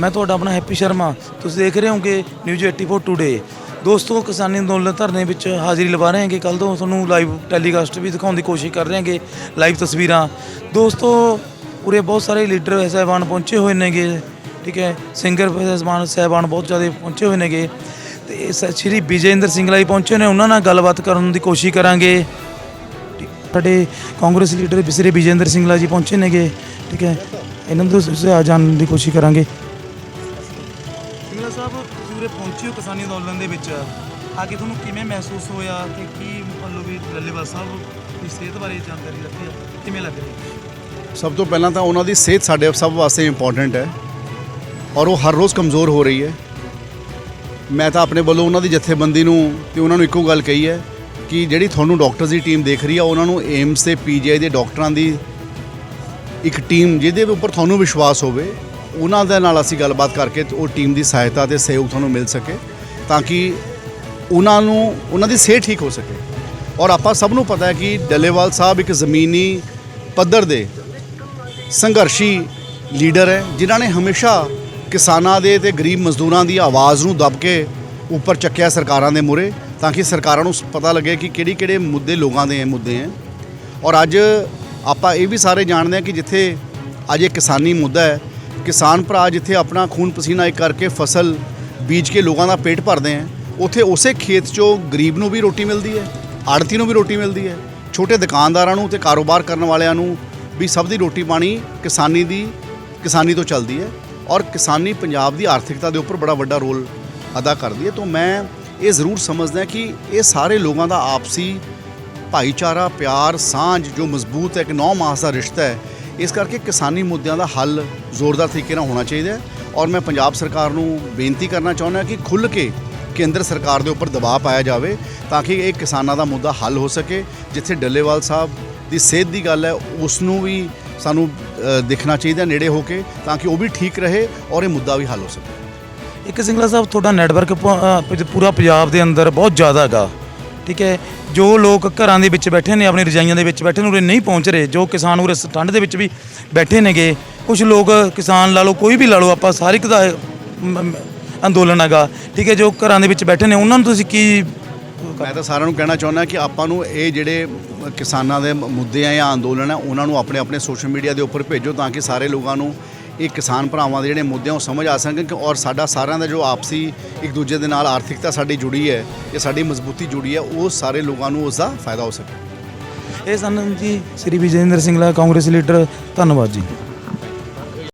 ਮੈਂ ਤੁਹਾਡਾ ਆਪਣਾ ਹੈਪੀ ਸ਼ਰਮਾ। ਤੁਸੀਂ ਦੇਖ ਰਹੇ ਹੋਗੇ ਨਿਊਜ਼ 84 ਟੂਡੇ। ਦੋਸਤੋ, ਕਿਸਾਨੀ ਅੰਦੋਲਨ ਧਰਨੇ ਵਿੱਚ ਹਾਜ਼ਰੀ ਲਵਾ ਰਹੇ ਹਾਂਗੇ। ਕੱਲ ਤੋਂ ਤੁਹਾਨੂੰ ਲਾਈਵ ਟੈਲੀਕਾਸਟ ਵੀ ਦਿਖਾਉਣ ਦੀ ਕੋਸ਼ਿਸ਼ ਕਰ ਰਹੇ ਹਾਂਗੇ, ਲਾਈਵ ਤਸਵੀਰਾਂ। ਦੋਸਤੋ, ਉਰੇ ਬਹੁਤ ਸਾਰੇ ਲੀਡਰ ਸਾਹਿਬਾਨ ਪਹੁੰਚੇ ਹੋਏ ਨੇਗੇ, ਠੀਕ ਹੈ? ਸਿੰਗਰ ਸਾਹਿਬਾਨ ਸਾਹਿਬਾਨ ਬਹੁਤ ਜ਼ਿਆਦਾ ਪਹੁੰਚੇ ਹੋਏ ਨੇਗੇ। ਤੇ ਸ- ਸ਼੍ਰੀ ਵਿਜੇਂਦਰ ਸਿੰਗਲਾ ਜੀ ਪਹੁੰਚੇ ਨੇ। ਉਹਨਾਂ ਨਾਲ ਗੱਲਬਾਤ ਕਰਨ ਦੀ ਕੋਸ਼ਿਸ਼ ਕਰਾਂਗੇ। ਸਾਡੇ ਕਾਂਗਰਸ ਲੀਡਰ ਬਿਸਰੇ ਵਿਜੇਂਦਰ ਸਿੰਗਲਾ ਜੀ ਪਹੁੰਚੇ ਨੇਗੇ, ਠੀਕ ਹੈ? ਇਹਨਾਂ ਨੂੰ ਜਾਣਨ ਦੀ ਕੋਸ਼ਿਸ਼ ਕਰਾਂਗੇ। ਸਿੰਗਲਾ ਪਹੁੰਚੇ ਹੋ ਕਿਸਾਨੀ ਅੰਦੋਲਨ ਦੇ ਵਿੱਚ? ਆ ਕੇ ਤੁਹਾਨੂੰ ਕਿਵੇਂ ਮਹਿਸੂਸ ਹੋਇਆ ਕਿ ਕੀ ਮਤਲਬ ਵੀ ਲੱਲੇਵਾਲ ਸਾਹਿਬ ਦੀ ਸਿਹਤ ਬਾਰੇ ਜਾਣਕਾਰੀ ਰੱਖੀ ਆ? ਕਿਵੇਂ ਲੱਗ ਰਹੀ? ਸਭ ਤੋਂ ਪਹਿਲਾਂ ਤਾਂ ਉਹਨਾਂ ਦੀ ਸਿਹਤ ਸਾਡੇ ਸਭ ਵਾਸਤੇ ਇੰਪੋਰਟੈਂਟ ਹੈ ਔਰ ਉਹ ਹਰ ਰੋਜ਼ ਕਮਜ਼ੋਰ ਹੋ ਰਹੀ ਹੈ। ਮੈਂ ਤਾਂ ਆਪਣੇ ਵੱਲੋਂ ਉਹਨਾਂ ਦੀ ਜਥੇਬੰਦੀ ਨੂੰ ਤੇ ਉਹਨਾਂ ਨੂੰ ਇੱਕੋ ਗੱਲ ਕਹੀ ਹੈ ਕਿ ਜਿਹੜੀ ਤੁਹਾਨੂੰ ਡਾਕਟਰਸ ਦੀ ਟੀਮ ਦੇਖ ਰਹੀ ਆ, ਉਹਨਾਂ ਨੂੰ ਏਮਸ ਤੇ ਪੀਜੀਆਈ ਦੇ ਡਾਕਟਰਾਂ ਦੀ ਇੱਕ ਟੀਮ ਜਿਹਦੇ ਉੱਪਰ ਤੁਹਾਨੂੰ ਵਿਸ਼ਵਾਸ ਹੋਵੇ ਉਹਨਾਂ ਦੇ ਨਾਲ ਅਸੀਂ ਗੱਲਬਾਤ ਕਰਕੇ ਉਹ ਟੀਮ ਦੀ ਸਹਾਇਤਾ ਤੇ ਸਹਿਯੋਗ ਤੁਹਾਨੂੰ ਮਿਲ ਸਕੇ ਤਾਂ ਕਿ ਉਹਨਾਂ ਨੂੰ, ਉਹਨਾਂ ਦੀ ਸਿਹਤ ਠੀਕ ਹੋ ਸਕੇ। ਔਰ ਆਪਾਂ ਸਭ ਨੂੰ ਪਤਾ ਹੈ ਕਿ ਡੱਲੇਵਾਲ ਸਾਹਿਬ ਇੱਕ ਜ਼ਮੀਨੀ ਪੱਧਰ ਦੇ ਸੰਘਰਸ਼ੀ ਲੀਡਰ ਹੈ, ਜਿਨ੍ਹਾਂ ਨੇ ਹਮੇਸ਼ਾ ਕਿਸਾਨਾਂ ਦੇ ਤੇ ਗਰੀਬ ਮਜ਼ਦੂਰਾਂ ਦੀ ਆਵਾਜ਼ ਨੂੰ ਦਬ ਕੇ ਉੱਪਰ ਚੱਕਿਆ ਸਰਕਾਰਾਂ ਦੇ ਮੂਹਰੇ ਤਾਂ ਕਿ ਸਰਕਾਰਾਂ ਨੂੰ ਪਤਾ ਲੱਗੇ ਕਿ ਕਿਹੜੀ ਕਿਹੜੇ ਮੁੱਦੇ ਲੋਕਾਂ ਦੇ ਮੁੱਦੇ ਹੈ। ਔਰ ਅੱਜ ਆਪਾਂ ਇਹ ਵੀ ਸਾਰੇ ਜਾਣਦੇ ਹਾਂ ਕਿ ਜਿੱਥੇ ਅੱਜ ਇਹ ਕਿਸਾਨੀ ਮੁੱਦਾ ਹੈ ਕਿਸਾਨ ਭਰਾ ਜਿੱਥੇ ਆਪਣਾ ਖੂਨ ਪਸੀਨਾ ਇੱਕ ਕਰਕੇ ਫਸਲ ਬੀਜ ਕੇ ਲੋਕਾਂ ਦਾ ਪੇਟ ਭਰਦੇ ਹੈ ਉੱਥੇ ਉਸੇ ਖੇਤ 'ਚੋਂ ਗਰੀਬ ਨੂੰ ਵੀ ਰੋਟੀ ਮਿਲਦੀ ਹੈ ਆੜਤੀ ਨੂੰ ਵੀ ਰੋਟੀ ਮਿਲਦੀ ਹੈ, ਛੋਟੇ ਦੁਕਾਨਦਾਰਾਂ ਨੂੰ ਤੇ ਕਾਰੋਬਾਰ ਕਰਨ ਵਾਲਿਆਂ ਨੂੰ ਵੀ ਸਭ ਦੀ ਰੋਟੀ ਪਾਣੀ ਕਿਸਾਨੀ ਦੀ, ਕਿਸਾਨੀ ਤੋਂ ਚੱਲਦੀ ਹੈ ਔਰ ਕਿਸਾਨੀ ਪੰਜਾਬ ਦੀ ਆਰਥਿਕਤਾ ਦੇ ਉੱਪਰ ਬੜਾ ਵੱਡਾ ਰੋਲ ਅਦਾ ਕਰਦੀ ਹੈ। ਤੋਂ ਮੈਂ ਇਹ ਜ਼ਰੂਰ ਸਮਝਦਾ ਕਿ ਇਹ ਸਾਰੇ ਲੋਕਾਂ ਦਾ ਆਪਸੀ ਭਾਈਚਾਰਾ, ਪਿਆਰ, ਸਾਂਝ ਜੋ ਮਜ਼ਬੂਤ ਹੈ, ਇੱਕ ਨੌ ਮਾਸ ਦਾ ਰਿਸ਼ਤਾ ਹੈ ਇਸ ਕਰਕੇ ਕਿਸਾਨੀ ਮੁੱਦਿਆਂ ਦਾ ਹੱਲ ਜ਼ੋਰਦਾਰ ਤਰੀਕੇ ਨਾਲ ਹੋਣਾ ਚਾਹੀਦਾ ਔਰ ਮੈਂ ਪੰਜਾਬ ਸਰਕਾਰ ਨੂੰ ਬੇਨਤੀ ਕਰਨਾ ਚਾਹੁੰਦਾ ਕਿ ਖੁੱਲ੍ਹ ਕੇ ਕੇਂਦਰ ਸਰਕਾਰ ਦੇ ਉੱਪਰ ਦਬਾਅ ਪਾਇਆ ਜਾਵੇ ਤਾਂ ਕਿ ਇਹ ਕਿਸਾਨਾਂ ਦਾ ਮੁੱਦਾ ਹੱਲ ਹੋ ਸਕੇ, ਜਿੱਥੇ ਡੱਲੇਵਾਲ ਸਾਹਿਬ ਦੀ ਸਿਹਤ ਦੀ ਗੱਲ ਹੈ, ਉਸ ਨੂੰ ਵੀ ਸਾਨੂੰ ਦੇਖਣਾ ਚਾਹੀਦਾ ਨੇੜੇ ਹੋ ਕੇ ਤਾਂ ਕਿ ਉਹ ਵੀ ਠੀਕ ਰਹੇ ਔਰ ਇਹ ਮੁੱਦਾ ਵੀ ਹੱਲ ਹੋ ਸਕੇ। ਇੱਕ ਸਿੰਗਲਾ ਸਾਹਿਬ, ਤੁਹਾਡਾ ਨੈਟਵਰਕ ਪੂਰਾ ਪੰਜਾਬ ਦੇ ਅੰਦਰ ਬਹੁਤ ਜ਼ਿਆਦਾ ਹੈਗਾ। ਠੀਕ ਹੈ ਜੋ ਲੋਕ ਘਰਾਂ ਦੇ ਵਿੱਚ ਬੈਠੇ ਨੇ, ਆਪਣੀ ਰਜਾਈਆਂ ਦੇ ਵਿੱਚ ਬੈਠੇ ਨੇ, ਉਰੇ ਨਹੀਂ ਪਹੁੰਚ ਰਹੇ, ਜੋ ਕਿਸਾਨ ਉਰੇ ਠੰਡ ਦੇ ਵਿੱਚ ਵੀ ਬੈਠੇ ਨੇਗੇ ਕੁਝ ਲੋਕ ਕਿਸਾਨ ਲਾ ਲਓ, ਕੋਈ ਵੀ ਲਾ ਲਓ, ਆਪਾਂ ਸਾਰੇ ਇੱਕ ਦਾ ਅੰਦੋਲਨ ਹੈਗਾ। ਠੀਕ ਹੈ, ਜੋ ਘਰਾਂ ਦੇ ਵਿੱਚ ਬੈਠੇ ਨੇ, ਉਹਨਾਂ ਨੂੰ ਤੁਸੀਂ ਕੀ ਮੈਂ ਤਾਂ ਸਾਰਿਆਂ ਨੂੰ ਕਹਿਣਾ ਚਾਹੁੰਦਾ ਕਿ ਆਪਾਂ ਨੂੰ ਇਹ ਜਿਹੜੇ ਕਿਸਾਨਾਂ ਦੇ ਮੁੱਦੇ ਆ ਜਾਂ ਅੰਦੋਲਨ ਆ, ਉਹਨਾਂ ਨੂੰ ਆਪਣੇ ਆਪਣੇ ਸੋਸ਼ਲ ਮੀਡੀਆ ਦੇ ਉੱਪਰ ਭੇਜੋ ਤਾਂ ਕਿ ਸਾਰੇ ਲੋਕਾਂ ਨੂੰ ਇਹ ਕਿਸਾਨ ਭਰਾਵਾਂ ਦੇ ਜਿਹੜੇ ਮੁੱਦੇ ਆ, ਉਹ ਸਮਝ ਆ ਸਕਣ ਕਿ ਔਰ ਸਾਡਾ ਸਾਰਿਆਂ ਦਾ ਜੋ ਆਪਸੀ ਇੱਕ ਦੂਜੇ ਦੇ ਨਾਲ ਆਰਥਿਕਤਾ ਸਾਡੀ ਜੁੜੀ ਹੈ ਇਹ ਸਾਡੀ ਮਜ਼ਬੂਤੀ ਜੁੜੀ ਹੈ, ਉਹ ਸਾਰੇ ਲੋਕਾਂ ਨੂੰ ਉਸ ਦਾ ਫਾਇਦਾ ਹੋ ਸਕੇ। ਇਹ ਸਨ ਜੀ ਸ੍ਰੀ ਵਿਜੇਂਦਰ ਸਿੰਗਲਾ, ਕਾਂਗਰਸ ਲੀਡਰ, ਧੰਨਵਾਦ ਜੀ।